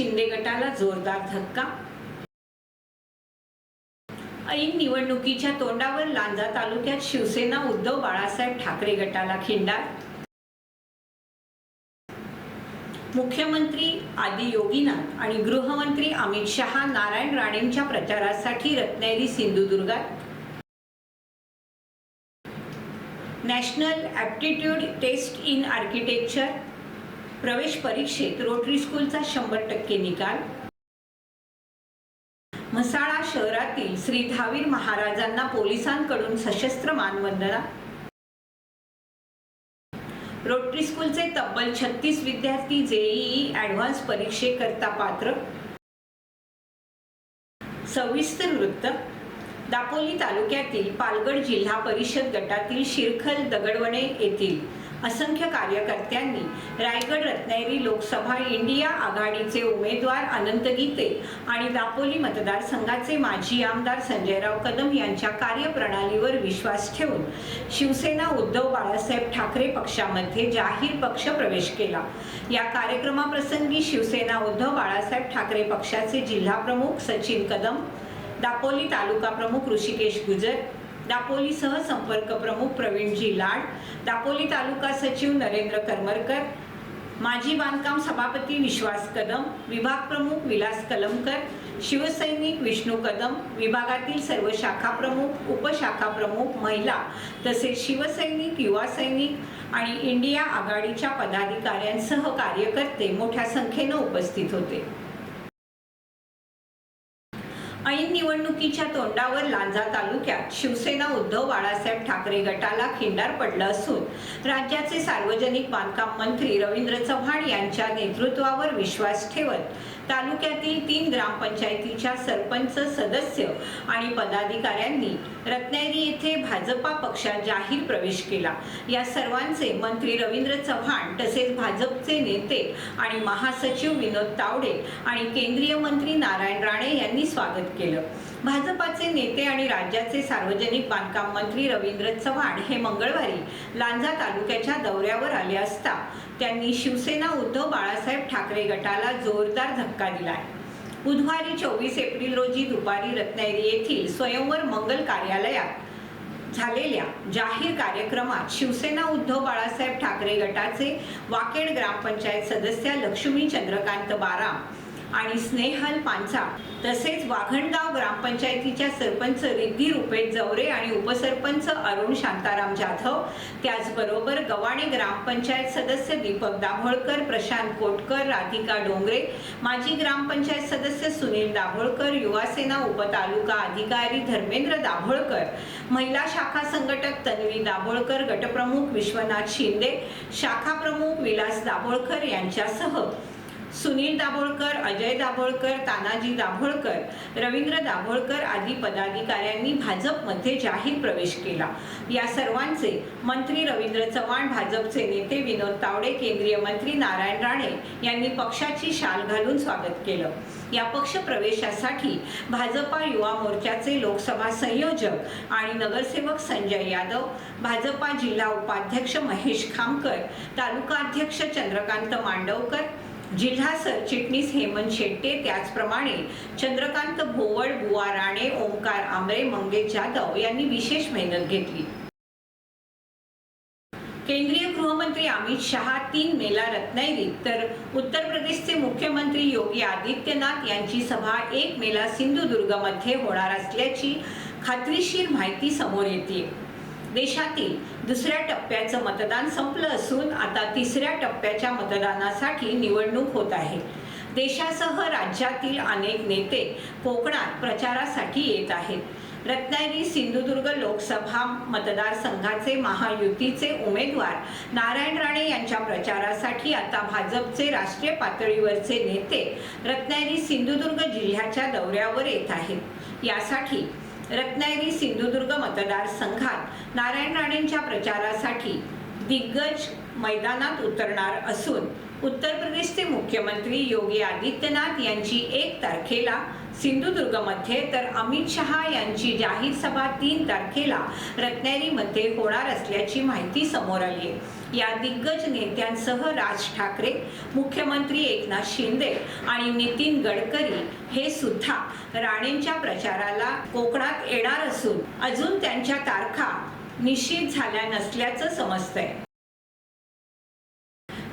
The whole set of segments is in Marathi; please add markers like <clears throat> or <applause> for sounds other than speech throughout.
शिंदे गटाला जोरदार धक्का. ऐन निवडणुकीच्या तोंडावर लांजा तालुक्यात शिवसेना उद्धव बाळासाहेब ठाकरे गटाला खिंडार. मुख्यमंत्री आदी योगीनाथ आणि गृहमंत्री अमित शहा नारायण राणेंच्या प्रचारासाठी रत्नागिरी सिंधुदुर्गात. National aptitude test in architecture. प्रवेश परीक्षेत रोटरी स्कूलचा शंभर टक्के निकाल. म्हसाळा शहरातील श्री धावीर महाराजांना पोलिसांकडून सशस्त्र मानवंदना. रोटरी स्कूलचे तब्बल छत्तीस विद्यार्थी जेईई ॲडव्हान्स परीक्षेकरता पात्र. सविस्तर वृत्त. दापोली तालुक्यातील पालगड जिल्हा परिषद गटातील शिरखल दगडवणे येथील असंख्य कार्यकर्त्यांनी रायगड रत्नागिरी लोकसभा इंडिया आघाडीचे उमेदवार अनंत गीते आणि दापोली मतदारसंघाचे माजी आमदार संजयराव कदम यांच्या कार्यप्रणालीवर विश्वास ठेवून शिवसेना उद्धव बाळासाहेब ठाकरे पक्षामध्ये जाहीर पक्ष प्रवेश केला. या कार्यक्रमाप्रसंगी शिवसेना उद्धव बाळासाहेब ठाकरे पक्षाचे जिल्हा प्रमुख सचिन कदम दापोली तालुका प्रमुख ऋषिकेश गुजर दापोली सहसंपर्क प्रमुख प्रवीणजी लाड दापोली तालुका सचिव नरेंद्र करमरकर माजी बांधकाम सभापती विश्वास कदम विभाग प्रमुख विलास कलमकर शिवसैनिक विष्णू कदम विभागातील सर्व शाखा प्रमुख उपशाखा प्रमुख महिला तसेच शिवसैनिक युवा सैनिक आणि इंडिया आघाडीच्या पदाधिकाऱ्यांसह कार्यकर्ते मोठ्या संख्येनं उपस्थित होते. ऐन निवडणुकीच्या तोंडावर लांजा तालुक्यात शिवसेना उद्धव बाळासाहेब ठाकरे गटाला खिंडार पडलं असून राज्याचे सार्वजनिक बांधकाम मंत्री रवींद्र चव्हाण यांच्या नेतृत्वावर विश्वास ठेवत तालुक्यातील तीन ग्रामपंचायतीच्या सरपंच सदस्य आणि पदाधिकाऱ्यांनी रत्नागिरी येथे भाजपा पक्षात जाहीर प्रवेश केला. या सर्वांचे मंत्री रवींद्र चव्हाण तसेच भाजपचे नेते आणि महासचिव विनोद तावडे आणि केंद्रीय मंत्री नारायण राणे यांनी स्वागत केलं. भाजपाचे नेते आणि राज्याचे सार्वजनिक बांधकाम मंत्री रवींद्र चव्हाण हे मंगळवारी लांजा तालुक्याच्या दौऱ्यावर आले असता त्यांनी शिवसेना उद्धव बाळासाहेब ठाकरे गटाला जोरदार धक्का दिलाय. बुधवारी चोवीस एप्रिल रोजी दुपारी रत्नागिरी येथील स्वयंवर मंगल कार्यालयात झालेल्या जाहीर कार्यक्रमात शिवसेना उद्धव बाळासाहेब ठाकरे गटाचे वाकेड ग्रामपंचायत सदस्य लक्ष्मी चंद्रकांत बाराम आणि स्नेहल पांचा तसेच वाघणगाव ग्रामपंचायतीच्या सरपंच रिद्धी रुपेश जवरे आणि उपसरपंच अरुण शांताराम जाधव त्याचबरोबर गव्हाणे ग्रामपंचायत सदस्य दीपक दाभोळकर प्रशांत कोटकर राधिका डोंगरे माजी ग्रामपंचायत सदस्य सुनील दाभोळकर युवासेना उपतालुका अधिकारी धर्मेंद्र दाभोळकर महिला शाखा संघटक तन्वी दाभोळकर गटप्रमुख विश्वनाथ शिंदे शाखा प्रमुख विलास दाभोळकर यांच्यासह सुनील दाभोळकर अजय दाभोळकर तानाजी दाभोळकर रवींद्र दाभोळकर आदी पदाधिकाऱ्यांनी भाजपमध्ये जाहीर प्रवेश केला. या सर्वांचे मंत्री रवींद्र चव्हाण भाजपचे नेते विनोद तावडे केंद्रीय मंत्री नारायण राणे यांनी पक्षाची शाल घालून स्वागत केलं. या पक्ष प्रवेशासाठी भाजपा युवा मोर्चाचे लोकसभा संयोजक आणि नगरसेवक संजय यादव भाजपा जिल्हा उपाध्यक्ष महेश खामकर तालुका अध्यक्ष चंद्रकांत मांडवकर जिल्हा सरचिटणीस हेमंत शेट्टे त्याचप्रमाणे चंद्रकांत भोवळ बुवा राणे ओंकार आंबरे मंगेश जाधव यांनी विशेष मेहनत घेतली. केंद्रीय गृहमंत्री अमित शहा तीन मेला रत्नागिरीत. तर उत्तर प्रदेशचे मुख्यमंत्री योगी आदित्यनाथ यांची सभा एक मेला सिंधुदुर्गमध्ये होणार असल्याची खात्रीशीर माहिती समोर येते. देशातील दुसऱ्या टप्प्याचं मतदान संपलं असून आता तिसऱ्या टप्प्याच्या मतदानासाठी निवडणूक होत आहे. देशासह राज्यातील अनेक नेते कोकणात प्रचारासाठी येत आहेत. रत्नागिरी सिंधुदुर्ग लोकसभा मतदारसंघाचे महायुतीचे उमेदवार नारायण राणे यांच्या प्रचारासाठी आता भाजपचे राष्ट्रीय पातळीवरचे नेते रत्नागिरी सिंधुदुर्ग जिल्ह्याच्या दौऱ्यावर येत आहेत. यासाठी रत्नागिरी सिंधुदुर्ग मतदारसंघात नारायण राणेंच्या प्रचारासाठी दिग्गज मैदानात उतरणार असून उत्तर प्रदेशचे मुख्यमंत्री योगी आदित्यनाथ यांची एक तारखेला सिंधुदुर्गमध्ये तर अमित शहा यांची जाहीर सभा तीन तारखेला रत्नागिरीमध्ये होणार असल्याची माहिती समोर आली आहे. या दिग्गज नेत्यांसह राज ठाकरे मुख्यमंत्री एकनाथ शिंदे आणि नितीन गडकरी हे सुद्धा राणेंच्या प्रचाराला कोकणात येणार असून अजून त्यांच्या तारखा निश्चित झाल्या नसल्याचं समजतंय.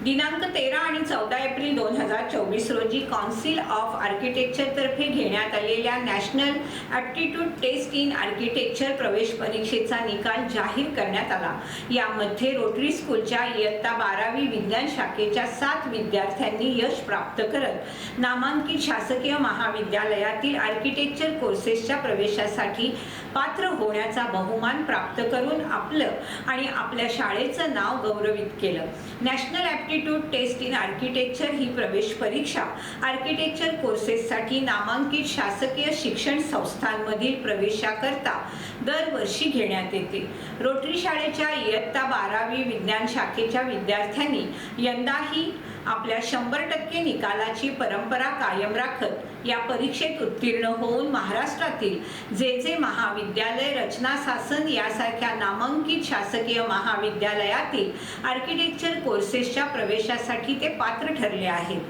दिनांक तेरा आणि चौदा एप्रिल दोन हजार चोवीस रोजी कौन्सिल ऑफ आर्किटेक्चरतर्फे घेण्यात आलेल्या national aptitude test in architecture प्रवेश परीक्षेचा निकाल जाहीर करण्यात आला. यामध्ये रोटरी स्कूलच्या इयत्ता बारावी विज्ञान शाखेच्या सात विद्यार्थ्यांनी यश प्राप्त करत नामांकित शासकीय महाविद्यालयातील आर्किटेक्चर कोर्सेसच्या प्रवेशासाठी पात्र होण्याचा बहुमान प्राप्त करून आपलं आणि आपल्या शाळेचं नाव गौरवित केलं. National aptitude test in architecture ही प्रवेश परीक्षा. आर्किटेक्चर कोर्सेससाठी नामांकित शासकीय शिक्षण संस्थांमधील प्रवेशाकरता दरवर्षी घेण्यात येते. रोटरी शाळेच्या इयत्ता बारावी विज्ञान शाखेच्या विद्यार्थ्यांनी यंदाही आपल्या शंभर टक्के निकालाची परंपरा कायम राखत या परीक्षेत उत्तीर्ण होऊन महाराष्ट्रातील जे जे महाविद्यालय रचना शासन यासारख्या नामांकित शासकीय महाविद्यालयातील आर्किटेक्चर कोर्सेसच्या प्रवेशासाठी ते पात्र ठरले आहेत.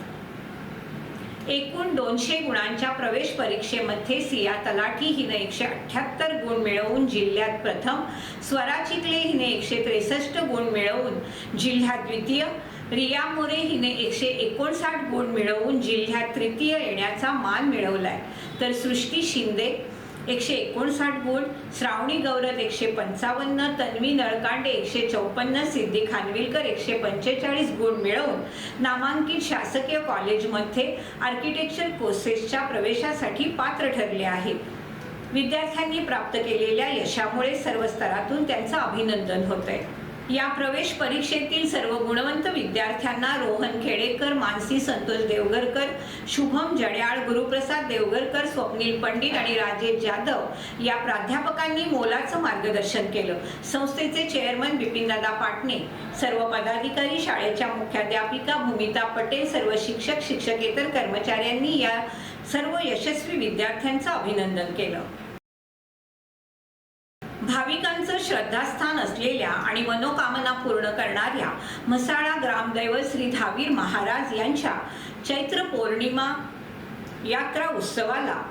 एकूण दोनशे गुणांच्या प्रवेश परीक्षेमध्ये सिया तलाठी हिने एकशे अठ्ठ्याहत्तर गुण मिळवून जिल्ह्यात प्रथम स्वरा चिखले हिने एकशे त्रेसष्ट गुण मिळवून जिल्ह्यात द्वितीय रिया मोरे हिने एकशे एकोणसाठ गुण मिळवून जिल्ह्यात तृतीय येण्याचा मान मिळवलाय. तर सृष्टी शिंदे एकशे एकोणसाठ गुण श्रावणी गौरत एकशे पंचावन्न तन्वी नळकांडे एकशे चौपन्न सिद्धी खानविलकर एकशे पंचेचाळीस गुण मिळवून नामांकित शासकीय कॉलेजमध्ये आर्किटेक्चर कोर्सेसच्या प्रवेशासाठी पात्र ठरले आहेत विद्यार्थ्यांनी प्राप्त केलेल्या यशामुळे सर्व स्तरातून त्यांचं अभिनंदन होत आहे या प्रवेश परीक्षेतील सर्व गुणवंत विद्यार्थ्यांना रोहन खेडेकर मानसी संतोष देवगरकर शुभम जड्याळ गुरुप्रसाद देवगरकर स्वप्नील पंडित आणि राजेश जाधव या प्राध्यापकांनी मोलाचं मार्गदर्शन केलं. संस्थेचे चेअरमन बिपिनदादा पाटणे सर्व पदाधिकारी शाळेच्या मुख्याध्यापिका भूमिता पटेल सर्व शिक्षक शिक्षकेतर कर्मचाऱ्यांनी या सर्व यशस्वी विद्यार्थ्यांचं अभिनंदन केलं. भाविकांचं श्रद्धास्थान असलेल्या आणि मनोकामना पूर्ण करणाऱ्या म्हसाळा ग्रामदैवत श्री धावीर महाराज यांच्या चैत्र पौर्णिमा यात्रा उत्सवाला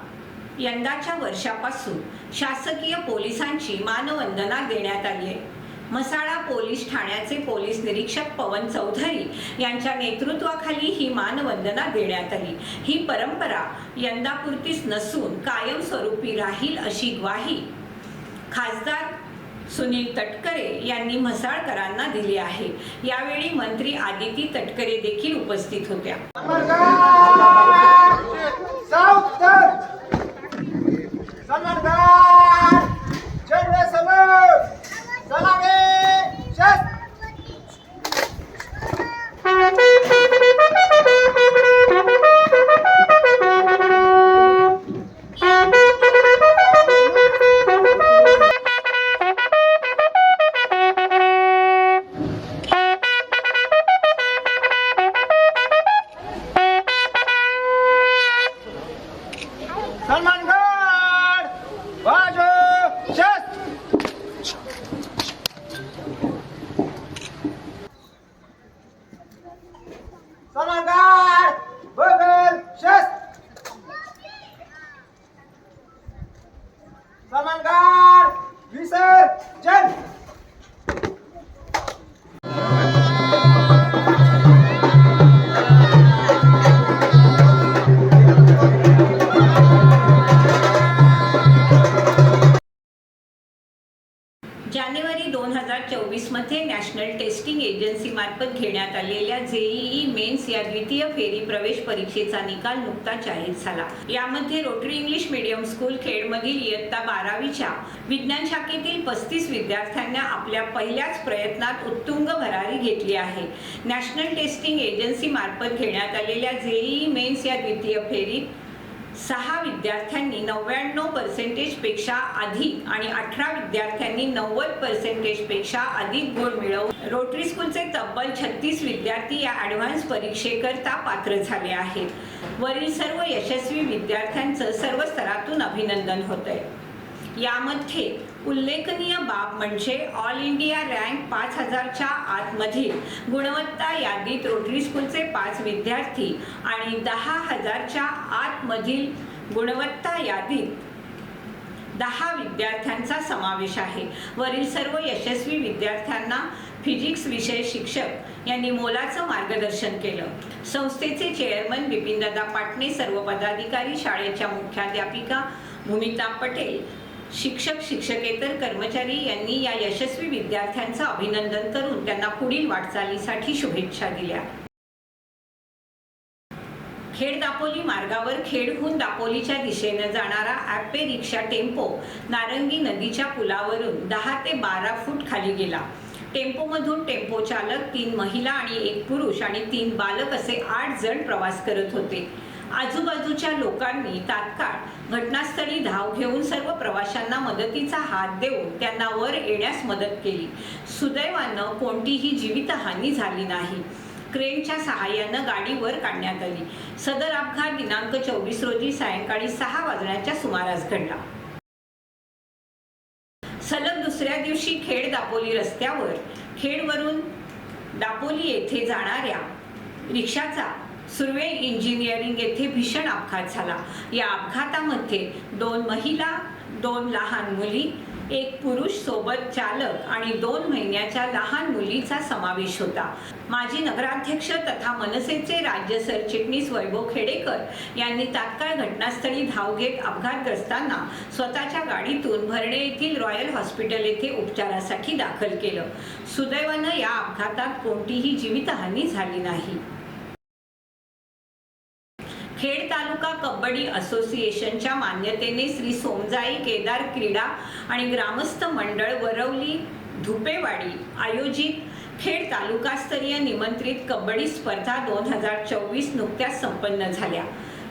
यंदाच्या वर्षापासून शासकीय पोलिसांची मानवंदना देण्यात आली आहे. मसाळा पोलीस ठाण्याचे पोलीस निरीक्षक पवन चौधरी यांच्या नेतृत्वाखाली ही मानवंदना देण्यात आली. ही परंपरा यंदापुरतीच नसून कायमस्वरूपी राहील अशी ग्वाही खासदार सुनील तटकरे यांनी म्हसाळकरांना दिली आहे यावेळी मंत्री आदिती तटकरे देखील उपस्थित होत्या समर्थ સન્માન जानेवारी दोन हजार चोवीसमध्ये नॅशनल टेस्टिंग एजन्सीमार्फत घेण्यात आलेल्या जेईई मेन्स या द्वितीय फेरी प्रवेश परीक्षेचा निकाल नुकताच जाहीर झाला. यामध्ये रोटरी इंग्लिश मीडियम स्कूल खेडमधील इयत्ता बारावीच्या विज्ञान शाखेतील पस्तीस विद्यार्थ्यांना आपल्या पहिल्याच प्रयत्नात उत्तुंग भरारी घेतली आहे. नॅशनल टेस्टिंग एजन्सीमार्फत घेण्यात आलेल्या जेईई मेन्स या द्वितीय फेरीत सहा विद्यार्थ्यांनी नव्याण्णव पर्सेंटेजपेक्षा अधिक आणि अठरा विद्यार्थ्यांनी नव्वद पर्सेंटेजपेक्षा अधिक गुण मिळवून रोटरी स्कूलचे तब्बल छत्तीस विद्यार्थी या ॲडव्हान्स परीक्षेकरता पात्र झाले आहेत. वरील सर्व यशस्वी विद्यार्थ्यांचं सर्व स्तरातून अभिनंदन होत आहे यामध्ये उल्लेखनीय बाब म्हणजे ऑल इंडिया रँक पाच हजारच्या आतमधील गुणवत्ता यादीत रोटरी स्कूलचे पाच विद्यार्थी आणि दहा हजारच्या आतमधील गुणवत्ता यादीत दहा विद्यार्थ्यांचा समावेश आहे. वरील सर्व यशस्वी विद्यार्थ्यांना फिजिक्स विषय शिक्षक यांनी मोलाचं मार्गदर्शन केलं. संस्थेचे चेअरमन बिपिनदादा पाटणे सर्व पदाधिकारी शाळेच्या मुख्याध्यापिका भूमिता पटेल शिक्षक शिक्षकेतर कर्मचारी यांनी या यशस्वी विद्यार्थ्यांचं अभिनंदन करून त्यांना पुढील वाटचालीसाठी शुभेच्छा दिल्या. खेड दापोली मार्गावर खेडहून दापोलीच्या दिशेनं जाणारा ॲपे रिक्षा टेम्पो नारंगी नदीच्या पुलावरून दहा ते बारा फूट खाली गेला. टेम्पोमधून टेम्पो चालक तीन महिला आणि एक पुरुष आणि तीन बालक असे आठ जण प्रवास करत होते. आजूबाजूच्या लोकांनी तात्काळ घटनास्थळी धाव घेऊन सर्व प्रवाशांना मदतीचा हात देऊन त्यांना वर येण्यास मदत केली. सुदैवानं कोणतीही जीवितहानी झाली नाही. क्रेनच्या सहाय्यानं गाडी वर काढण्यात आली. सदर अपघात दिनांक चोवीस रोजी सायंकाळी सहा वाजण्याच्या सुमारास घडला. सलग दुसऱ्या दिवशी खेड दापोली रस्त्यावर खेडवरून दापोली येथे जाणाऱ्या रिक्षाचा सुर्वे इंजिनिअरिंग येथे भीषण अपघात झाला. या अपघातामध्ये दोन महिला दोन लहान मुली एक पुरुष सोबत चालक आणि दोन महिन्याच्या लहान मुलीचा समावेश होता. माजी नगराध्यक्ष तथा मनसेचे राज्य सरचिटणीस वैभव खेडेकर यांनी तात्काळ घटनास्थळी धाव घेत अपघातग्रस्तांना स्वतःच्या गाडीतून भरणे येथील रॉयल हॉस्पिटल येथे उपचारासाठी दाखल केलं. सुदैवानं या अपघातात कोणतीही जीवितहानी झाली नाही. कबड्डी असोसिएशनच्या मान्यतेने श्री सोमजाई केदार क्रीडा आणि ग्रामस्थ मंडळ वरवली धुपेवाडी आयोजित खेड तालुकास्तरीय निमंत्रित कबड्डी स्पर्धा दोन हजार चोवीस नुकत्याच संपन्न झाल्या.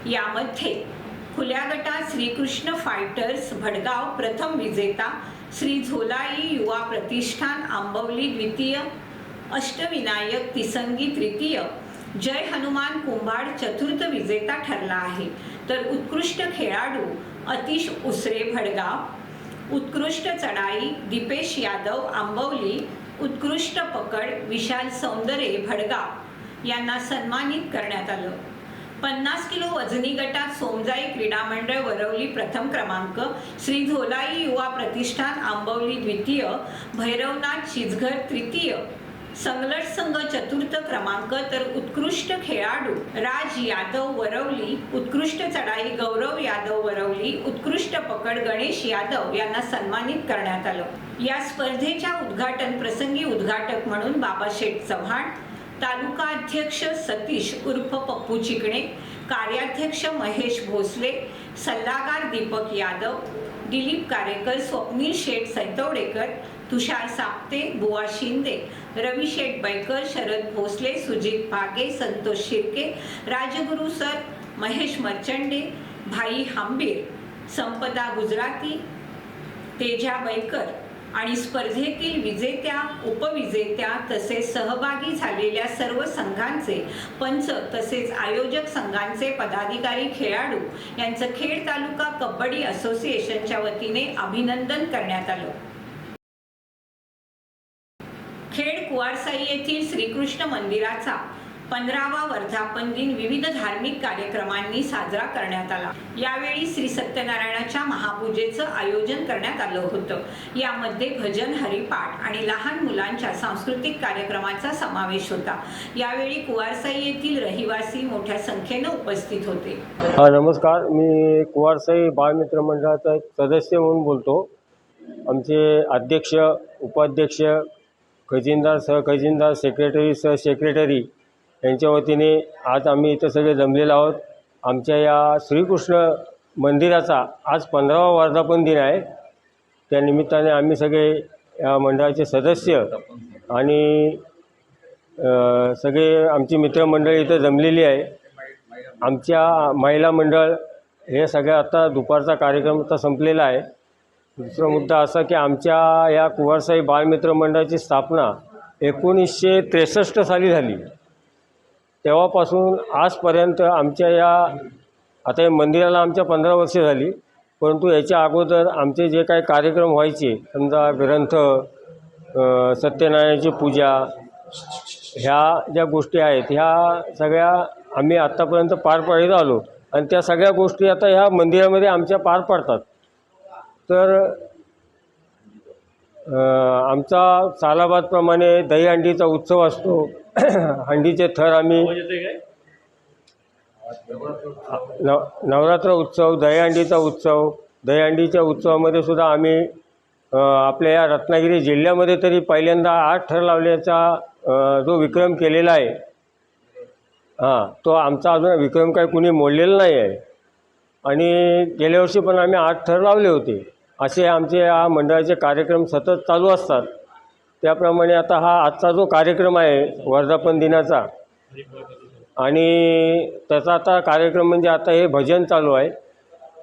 यामध्ये खुल्या गटात श्रीकृष्ण फायटर्स भडगाव प्रथम विजेता श्री झोलाई युवा प्रतिष्ठान आंबवली द्वितीय अष्टविनायक तिसंगी तृतीय जय हनुमान कुंभाड चतुर्थ विजेता ठरला आहे. तर उत्कृष्ट खेळाडू अतिश उसरे भडगाव उत्कृष्ट चढाई दीपेश यादव आंबवली उत्कृष्ट पकड विशाल सौंदर्य भडगाव यांना सन्मानित करण्यात आलं. पन्नास किलो वजनी गटात सोमजाई क्रीडा मंडळ वरवली प्रथम क्रमांक श्री झोलाई युवा प्रतिष्ठान आंबवली द्वितीय भैरवनाथ शिजघर तृतीय संगलट संघ चतुर्थ क्रमांक तर उत्कृष्ट खेळाडू राज यादव वरवली उत्कृष्ट चढाई गौरव यादव वरवली उत्कृष्ट पकड गणेश यादव यांना सन्मानित करण्यात आलं. या स्पर्धेच्या उद्घाटन प्रसंगी उद्घाटक म्हणून बाबाशेठ चव्हाण तालुका अध्यक्ष सतीश उर्फ पप्पू चिकणे कार्याध्यक्ष महेश भोसले सल्लागार दीपक यादव दिलीप कारेकर स्वप्नील शेठ सैतवडेकर तुषार साप्ते बुवा शिंदे रवी शेठ बैकर शरद भोसले सुजित भागे संतोष शिर्के राजगुरू सर महेश मर्चंडे भाई हांबीर संपदा गुजराती तेजा बैकर आणि स्पर्धेतील विजेत्या उपविजेत्या तसेच सहभागी झालेल्या सर्व संघांचे पंच तसेच आयोजक संघांचे पदाधिकारी खेळाडू यांचं खेड तालुका कबड्डी असोसिएशनच्या वतीने अभिनंदन करण्यात आलं खेड कुवारसाई येथील श्रीकृष्ण मंदिराचा पंधरावा वर्धापन दिन विविध धार्मिक कार्यक्रमांनी साजरा करण्यात आला. यावेळी श्री सत्यनारायणाच्या महापूजेचं आयोजन करण्यात आलं होतं. यामध्ये भजन हरिपाठ आणि लहान मुलांच्या सांस्कृतिक कार्यक्रमाचा समावेश होता. यावेळी कुवारसाई येथील रहिवासी मोठ्या संख्येनं उपस्थित होते. हा नमस्कार. मी कुवारसाई बाळमित्र मंडळाचा एक सदस्य म्हणून बोलतो. आमचे अध्यक्ष उपाध्यक्ष खजिनदार सहखजिनदार सेक्रेटरी सहसेक्रेटरी यांच्या वतीने आज आम्ही इथं सगळे जमलेलो आहोत. आमच्या या श्रीकृष्ण मंदिराचा आज पंधरावा वर्धापन दिन आहे. त्या निमित्ताने आम्ही सगळे या मंडळाचे सदस्य आणि सगळे आमची मित्रमंडळी इथं जमलेली आहे. आमच्या महिला मंडळ हे सगळ्या आता दुपारचा कार्यक्रम आता संपलेला आहे. दुसरा मुद्दा असा की आमच्या या कुवारसाई बालमित्र मंडळाची स्थापना एकोणीसशे त्रेसष्ट साली झाली. तेव्हापासून आजपर्यंत आमच्या या आता या मंदिराला आमच्या पंधरा वर्षे झाली परंतु याच्या अगोदर आमचे जे काही कार्यक्रम व्हायचे समजा ग्रंथ सत्यनारायणाची पूजा ह्या ज्या गोष्टी आहेत ह्या सगळ्या आम्ही आत्तापर्यंत पार पाडीत आलो. आणि त्या सगळ्या गोष्टी आता ह्या मंदिरामध्ये आमच्या पार पडतात. तर आमचा सालाबादप्रमाणे दहीहंडीचा उत्सव असतो. <clears throat> हंडीचे थर आम्ही नव नवरात्र उत्सव दहीहंडीचा उत्सव दहीहंडीच्या उत्सवामध्ये सुद्धा आम्ही आपल्या या रत्नागिरी जिल्ह्यामध्ये तरी पहिल्यांदा आठ थर लावल्याचा जो विक्रम केलेला आहे हां तो आमचा अजून विक्रम काही कुणी मोडलेला नाही आहे. आणि गेल्या वर्षी पण आम्ही आठ थर लावले होते. असे आमचे या मंडळाचे कार्यक्रम सतत चालू असतात. त्याप्रमाणे आता हा आजचा जो कार्यक्रम आहे वर्धापन दिनाचा आणि त्याचा आता कार्यक्रम म्हणजे आता हे भजन चालू आहे.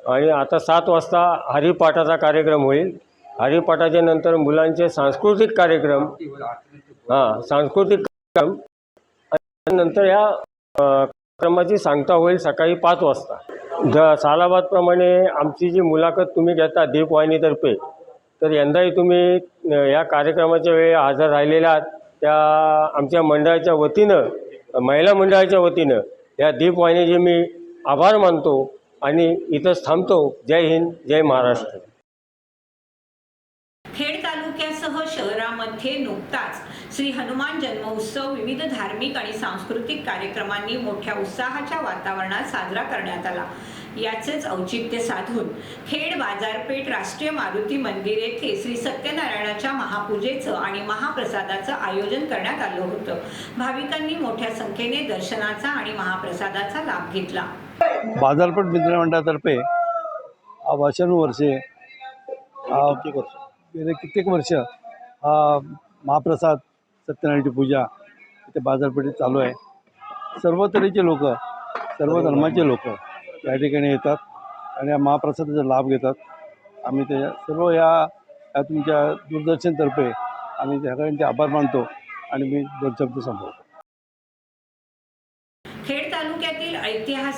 आणि आता सात वाजता हरिपाठाचा कार्यक्रम होईल. हरिपाठाच्या नंतर मुलांचे सांस्कृतिक कार्यक्रम हां सांस्कृतिक कार्यक्रम आणि नंतर या कार्यक्रमाची सांगता होईल सकाळी पाच वाजता. द सालाबादप्रमाणे आमची जी मुलाखत तुम्ही घेता दीपवाहिनीतर्फे तर यंदाही तुम्ही या कार्यक्रमाच्या वेळी हजर राहिलेल्या आहात. त्या आमच्या मंडळाच्या वतीनं महिला मंडळाच्या वतीनं या दीपवाहिनीचे मी आभार मानतो आणि इथंच थांबतो. जय हिंद जय महाराष्ट्र खेड तालुक्यासह शहरामध्ये नुकताच श्री हनुमान जन्मोत्सव विविध धार्मिक आणि सांस्कृतिक कार्यक्रमांनी मोठ्या उत्साहाच्या वातावरणात साजरा करण्यात आला. याचेच औचित्य साधून खेड बाजारपेठ राष्ट्रीय मारुती मंदिर येथे श्री सत्यनारायणाच्या महापूजेचं आणि महाप्रसादाचं आयोजन करण्यात आलं होतं. भाविकांनी मोठ्या संख्येने दर्शनाचा आणि महाप्रसादाचा लाभ घेतला. बाजारपेठ मित्रमंडळातर्फे आ, वर्षानुवर्षे कित्येक वर्ष. महाप्रसाद सत्यनारायणाची पूजा इथे बाजारपेठेत चालू आहे. सर्व तऱ्हेचे लोक सर्व धर्माचे लोक या ठिकाणी येतात आणि या महाप्रसादाचा लाभ घेतात. आम्ही त्या सर्व या या तुमच्या दूरदर्शनतर्फे आम्ही सगळ्यांचे आभार मानतो आणि मी दोन शब्द संपवतो खेड तालुक्यातील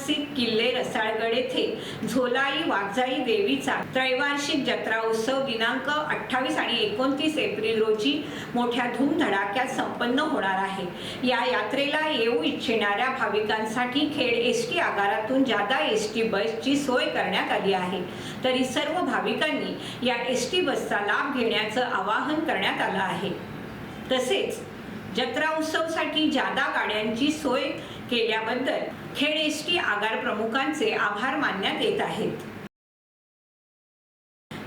ऐतिहासिक किल्ले रसाळगड येथे झोलाई वाघजाई देवीचा त्रैवार्षिक जत्रा उत्सव दिनांक अठ्ठावीस आणि एकोणतीस एप्रिल रोजी मोठ्या धूमधडाक्यात संपन्न होणार आहे. या यात्रेला येऊ इच्छिणाऱ्या भाविकांसाठी खेड एस टी आगारातून जादा एस टी बसची सोय करण्यात आली आहे. तरी सर्व भाविकांनी या एस टी बसचा लाभ घेण्याचं आवाहन करण्यात आलं आहे. तसेच जत्रा उत्सवसाठी जादा गाड्यांची सोय केल्याबद्दल खेड एस टी आगार प्रमुखांचे आभार मानण्यात येत आहेत.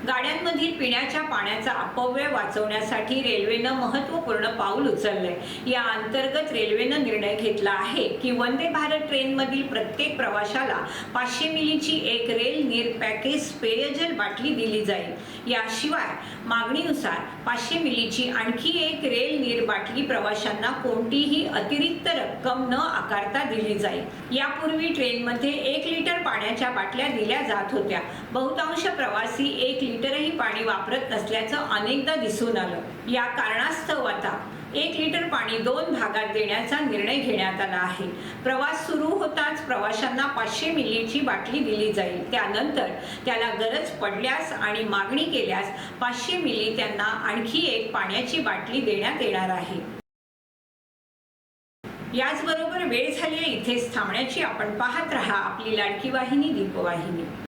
गाड्यांमधील पिण्याच्या पाण्याचा अपव्यय वाचवण्यासाठी रेल्वेनं महत्त्वपूर्ण पाऊल उचललंय. या अंतर्गत रेल्वेनं निर्णय घेतला आहे की वंदे भारत ट्रेनमधील प्रत्येक प्रवाशाला पाचशे मिलीची एक रेल नीर पॅकेज पेयजल बाटली दिली जाईल. याशिवाय मागणीनुसार पाचशे मिलीची आणखी एक रेल नीर बाटली प्रवाशांना कोणतीही अतिरिक्त रक्कम न आकारता दिली जाईल. यापूर्वी ट्रेनमध्ये एक लिटर पाण्याच्या बाटल्या दिल्या जात होत्या. बहुतांश प्रवासी एक लिटरही पाणी वापरत नसल्याचं अनेकदा दिसून आलं. या कारणास्तव आता एक लिटर पाणी दोन भागात देण्याचा निर्णय घेण्यात आला आहे. प्रवास सुरू होताच प्रवाशांना पाचशे मिलीची बाटली दिली जाईल. त्यानंतर त्याला गरज पडल्यास आणि मागणी केल्यास पाचशे मिली त्यांना आणखी एक पाण्याची बाटली देण्यात येणार आहे. याचबरोबर वेळ झाली इथेच थांबण्याची. आपण पाहत राहा आपली लाडकी वाहिनी दीपवाहिनी.